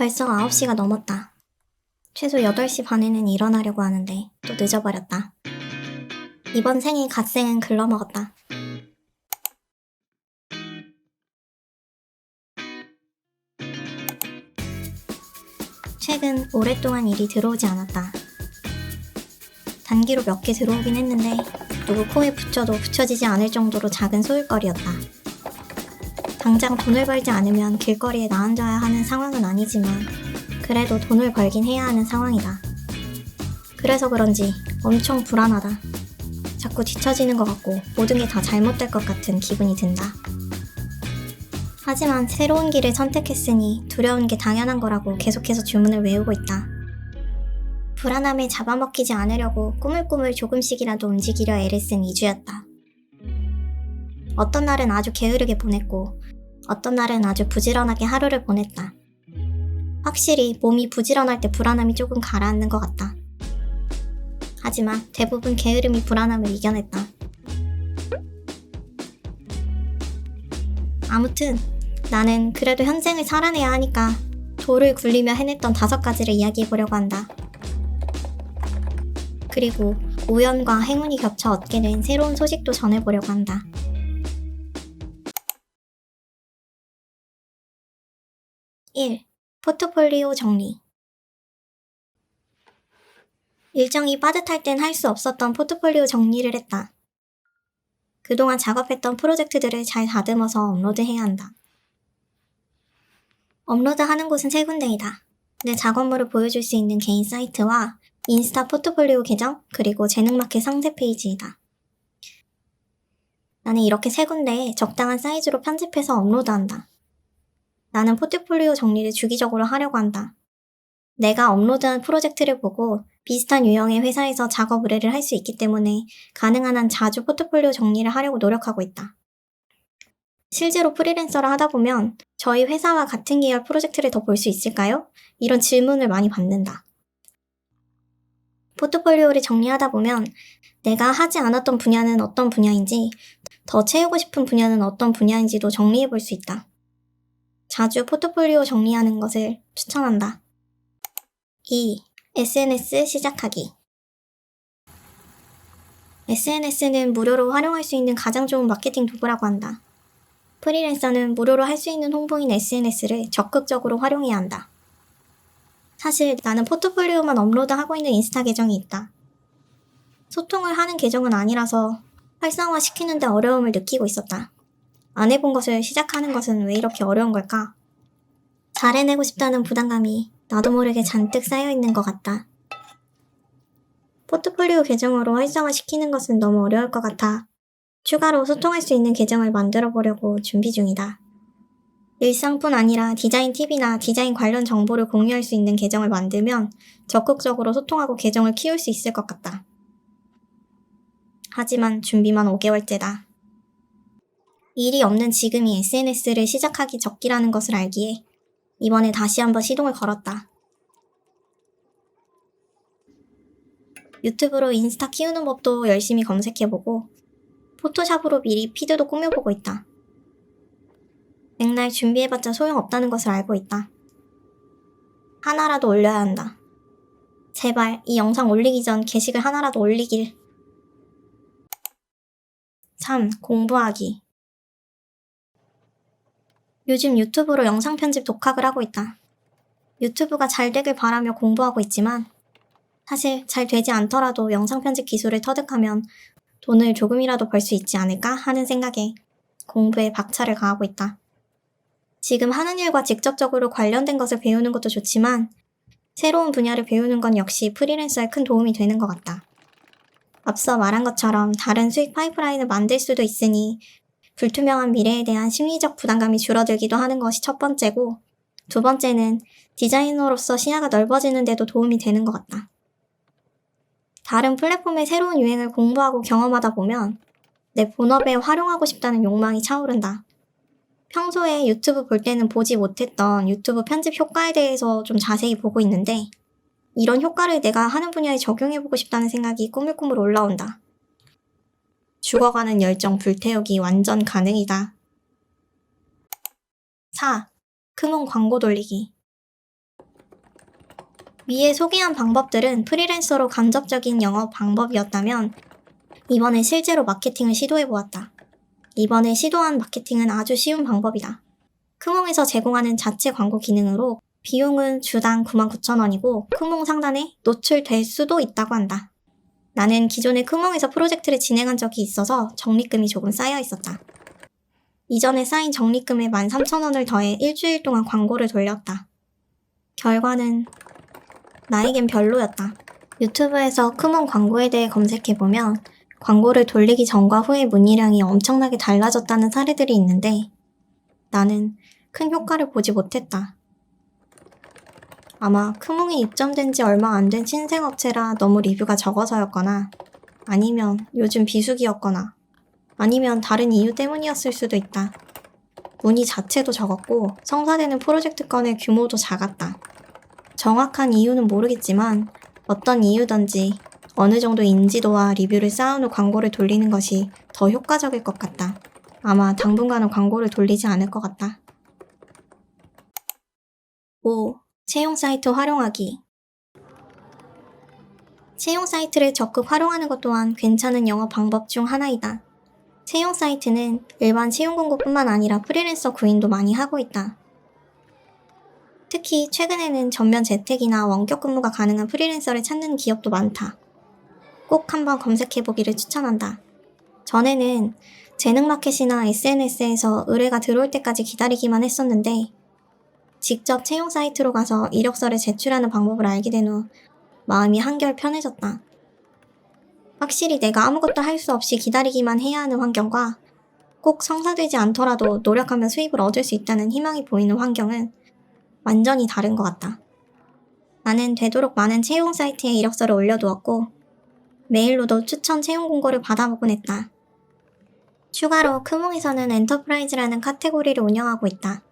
벌써 9시가 넘었다. 최소 8시 반에는 일어나려고 하는데 또 늦어버렸다. 이번 생에 갓생은 글러먹었다. 최근 오랫동안 일이 들어오지 않았다. 단기로 몇 개 들어오긴 했는데 누구 코에 붙여도 붙여지지 않을 정도로 작은 소일거리였다. 당장 돈을 벌지 않으면 길거리에 나앉아야 하는 상황은 아니지만 그래도 돈을 벌긴 해야 하는 상황이다. 그래서 그런지 엄청 불안하다. 자꾸 뒤처지는 것 같고 모든 게 다 잘못될 것 같은 기분이 든다. 하지만 새로운 길을 선택했으니 두려운 게 당연한 거라고 계속해서 주문을 외우고 있다. 불안함에 잡아먹히지 않으려고 꾸물꾸물 조금씩이라도 움직이려 애를 쓴 2주였다. 어떤 날은 아주 게으르게 보냈고, 어떤 날은 아주 부지런하게 하루를 보냈다. 확실히 몸이 부지런할 때 불안함이 조금 가라앉는 것 같다. 하지만 대부분 게으름이 불안함을 이겨냈다. 아무튼 나는 그래도 현생을 살아내야 하니까 돌을 굴리며 해냈던 다섯 가지를 이야기해 보려고 한다. 그리고 우연과 행운이 겹쳐 얻게 된 새로운 소식도 전해보려고 한다. 1. 포트폴리오 정리. 일정이 빠듯할 땐 할 수 없었던 포트폴리오 정리를 했다. 그동안 작업했던 프로젝트들을 잘 다듬어서 업로드해야 한다. 업로드하는 곳은 세 군데이다. 내 작업물을 보여줄 수 있는 개인 사이트와 인스타 포트폴리오 계정, 그리고 재능마켓 상세 페이지이다. 나는 이렇게 세 군데에 적당한 사이즈로 편집해서 업로드한다. 나는 포트폴리오 정리를 주기적으로 하려고 한다. 내가 업로드한 프로젝트를 보고 비슷한 유형의 회사에서 작업 의뢰를 할 수 있기 때문에 가능한 한 자주 포트폴리오 정리를 하려고 노력하고 있다. 실제로 프리랜서를 하다 보면 저희 회사와 같은 계열 프로젝트를 더 볼 수 있을까요? 이런 질문을 많이 받는다. 포트폴리오를 정리하다 보면 내가 하지 않았던 분야는 어떤 분야인지, 더 채우고 싶은 분야는 어떤 분야인지도 정리해 볼 수 있다. 자주 포트폴리오 정리하는 것을 추천한다. 2. SNS 시작하기. SNS는 무료로 활용할 수 있는 가장 좋은 마케팅 도구라고 한다. 프리랜서는 무료로 할 수 있는 홍보인 SNS를 적극적으로 활용해야 한다. 사실 나는 포트폴리오만 업로드하고 있는 인스타 계정이 있다. 소통을 하는 계정은 아니라서 활성화 시키는데 어려움을 느끼고 있었다. 안 해본 것을 시작하는 것은 왜 이렇게 어려운 걸까? 잘 해내고 싶다는 부담감이 나도 모르게 잔뜩 쌓여 있는 것 같다. 포트폴리오 계정으로 활성화 시키는 것은 너무 어려울 것 같아 추가로 소통할 수 있는 계정을 만들어 보려고 준비 중이다. 일상뿐 아니라 디자인 팁이나 디자인 관련 정보를 공유할 수 있는 계정을 만들면 적극적으로 소통하고 계정을 키울 수 있을 것 같다. 하지만 준비만 5개월째다. 일이 없는 지금이 SNS를 시작하기 적기라는 것을 알기에 이번에 다시 한번 시동을 걸었다. 유튜브로 인스타 키우는 법도 열심히 검색해보고 포토샵으로 미리 피드도 꾸며보고 있다. 맥날 준비해봤자 소용없다는 것을 알고 있다. 하나라도 올려야 한다. 제발 이 영상 올리기 전 게시글 하나라도 올리길. 3. 공부하기. 요즘 유튜브로 영상 편집 독학을 하고 있다. 유튜브가 잘 되길 바라며 공부하고 있지만 사실 잘 되지 않더라도 영상 편집 기술을 터득하면 돈을 조금이라도 벌 수 있지 않을까 하는 생각에 공부에 박차를 가하고 있다. 지금 하는 일과 직접적으로 관련된 것을 배우는 것도 좋지만 새로운 분야를 배우는 건 역시 프리랜서에 큰 도움이 되는 것 같다. 앞서 말한 것처럼 다른 수익 파이프라인을 만들 수도 있으니 불투명한 미래에 대한 심리적 부담감이 줄어들기도 하는 것이 첫 번째고 두 번째는 디자이너로서 시야가 넓어지는데도 도움이 되는 것 같다. 다른 플랫폼의 새로운 유행을 공부하고 경험하다 보면 내 본업에 활용하고 싶다는 욕망이 차오른다. 평소에 유튜브 볼 때는 보지 못했던 유튜브 편집 효과에 대해서 좀 자세히 보고 있는데 이런 효과를 내가 하는 분야에 적용해보고 싶다는 생각이 꾸물꾸물 올라온다. 죽어가는 열정 불태우기 완전 가능이다. 4. 크몬 광고 돌리기. 위에 소개한 방법들은 프리랜서로 간접적인 영업 방법이었다면 이번에 실제로 마케팅을 시도해 보았다. 이번에 시도한 마케팅은 아주 쉬운 방법이다. 크몽에서 제공하는 자체 광고 기능으로 비용은 주당 99,000원이고 크몽 상단에 노출될 수도 있다고 한다. 나는 기존에 크몽에서 프로젝트를 진행한 적이 있어서 적립금이 조금 쌓여 있었다. 이전에 쌓인 적립금에 13,000원을 더해 일주일 동안 광고를 돌렸다. 결과는 나에겐 별로였다. 유튜브에서 크몽 광고에 대해 검색해보면 광고를 돌리기 전과 후의 문의량이 엄청나게 달라졌다는 사례들이 있는데 나는 큰 효과를 보지 못했다. 아마 크몽이 입점된 지 얼마 안 된 신생업체라 너무 리뷰가 적어서였거나 아니면 요즘 비수기였거나 아니면 다른 이유 때문이었을 수도 있다. 문의 자체도 적었고 성사되는 프로젝트 건의 규모도 작았다. 정확한 이유는 모르겠지만 어떤 이유든지 어느 정도 인지도와 리뷰를 쌓은 후 광고를 돌리는 것이 더 효과적일 것 같다. 아마 당분간은 광고를 돌리지 않을 것 같다. 5. 채용 사이트 활용하기. 채용 사이트를 적극 활용하는 것 또한 괜찮은 영업 방법 중 하나이다. 채용 사이트는 일반 채용 공고뿐만 아니라 프리랜서 구인도 많이 하고 있다. 특히 최근에는 전면 재택이나 원격 근무가 가능한 프리랜서를 찾는 기업도 많다. 꼭 한번 검색해보기를 추천한다. 전에는 재능마켓이나 SNS에서 의뢰가 들어올 때까지 기다리기만 했었는데, 직접 채용 사이트로 가서 이력서를 제출하는 방법을 알게 된 후 마음이 한결 편해졌다. 확실히 내가 아무것도 할 수 없이 기다리기만 해야 하는 환경과 꼭 성사되지 않더라도 노력하면 수입을 얻을 수 있다는 희망이 보이는 환경은 완전히 다른 것 같다. 나는 되도록 많은 채용 사이트에 이력서를 올려두었고 메일로도 추천 채용 공고를 받아보곤 했다. 추가로 크몽에서는 엔터프라이즈라는 카테고리를 운영하고 있다.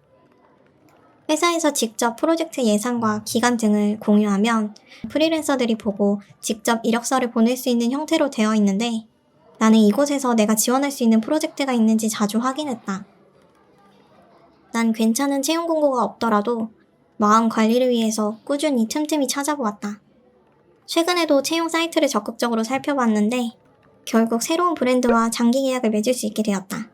회사에서 직접 프로젝트 예산과 기간 등을 공유하면 프리랜서들이 보고 직접 이력서를 보낼 수 있는 형태로 되어 있는데 나는 이곳에서 내가 지원할 수 있는 프로젝트가 있는지 자주 확인했다. 난 괜찮은 채용 공고가 없더라도 마음 관리를 위해서 꾸준히 틈틈이 찾아보았다. 최근에도 채용 사이트를 적극적으로 살펴봤는데 결국 새로운 브랜드와 장기 계약을 맺을 수 있게 되었다.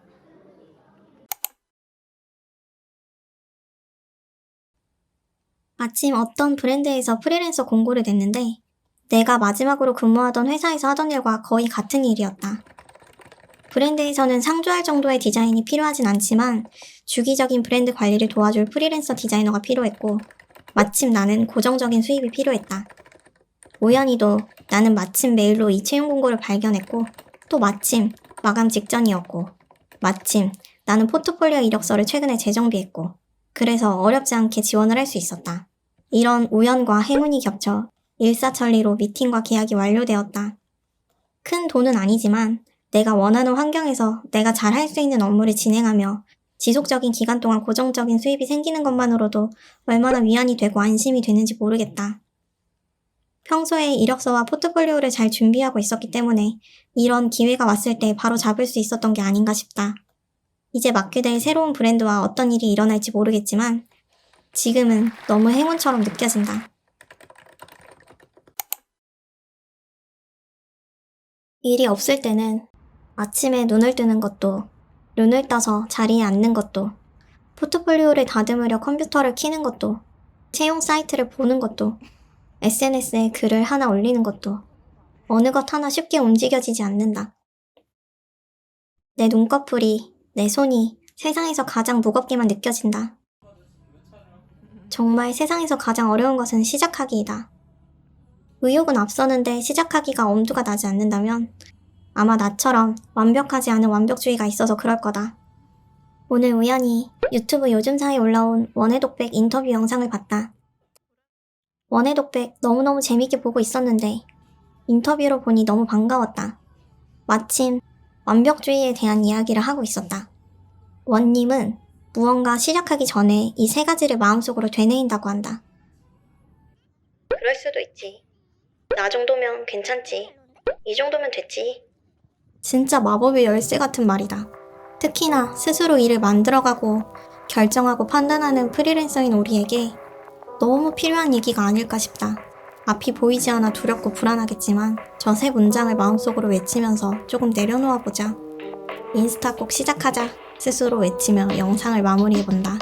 마침 어떤 브랜드에서 프리랜서 공고를 냈는데 내가 마지막으로 근무하던 회사에서 하던 일과 거의 같은 일이었다. 브랜드에서는 상주할 정도의 디자인이 필요하진 않지만 주기적인 브랜드 관리를 도와줄 프리랜서 디자이너가 필요했고 마침 나는 고정적인 수입이 필요했다. 우연히도 나는 마침 메일로 이 채용 공고를 발견했고 또 마침 마감 직전이었고 마침 나는 포트폴리오 이력서를 최근에 재정비했고 그래서 어렵지 않게 지원을 할 수 있었다. 이런 우연과 행운이 겹쳐 일사천리로 미팅과 계약이 완료되었다. 큰 돈은 아니지만 내가 원하는 환경에서 내가 잘 할 수 있는 업무를 진행하며 지속적인 기간 동안 고정적인 수입이 생기는 것만으로도 얼마나 위안이 되고 안심이 되는지 모르겠다. 평소에 이력서와 포트폴리오를 잘 준비하고 있었기 때문에 이런 기회가 왔을 때 바로 잡을 수 있었던 게 아닌가 싶다. 이제 맡게 될 새로운 브랜드와 어떤 일이 일어날지 모르겠지만 지금은 너무 행운처럼 느껴진다. 일이 없을 때는 아침에 눈을 뜨는 것도, 눈을 떠서 자리에 앉는 것도, 포트폴리오를 다듬으려 컴퓨터를 켜는 것도, 채용 사이트를 보는 것도, SNS에 글을 하나 올리는 것도, 어느 것 하나 쉽게 움직여지지 않는다. 내 눈꺼풀이, 내 손이 세상에서 가장 무겁게만 느껴진다. 정말 세상에서 가장 어려운 것은 시작하기이다. 의욕은 앞서는데 시작하기가 엄두가 나지 않는다면 아마 나처럼 완벽하지 않은 완벽주의가 있어서 그럴 거다. 오늘 우연히 유튜브 요즘사에 올라온 원해 독백 인터뷰 영상을 봤다. 원해 독백 너무너무 재밌게 보고 있었는데 인터뷰로 보니 너무 반가웠다. 마침 완벽주의에 대한 이야기를 하고 있었다. 원님은 무언가 시작하기 전에 이 세 가지를 마음속으로 되뇌인다고 한다. 그럴 수도 있지. 나 정도면 괜찮지. 이 정도면 됐지. 진짜 마법의 열쇠 같은 말이다. 특히나 스스로 일을 만들어가고 결정하고 판단하는 프리랜서인 우리에게 너무 필요한 얘기가 아닐까 싶다. 앞이 보이지 않아 두렵고 불안하겠지만 저 세 문장을 마음속으로 외치면서 조금 내려놓아 보자. 인스타 꼭 시작하자. 스스로 외치며 영상을 마무리해본다.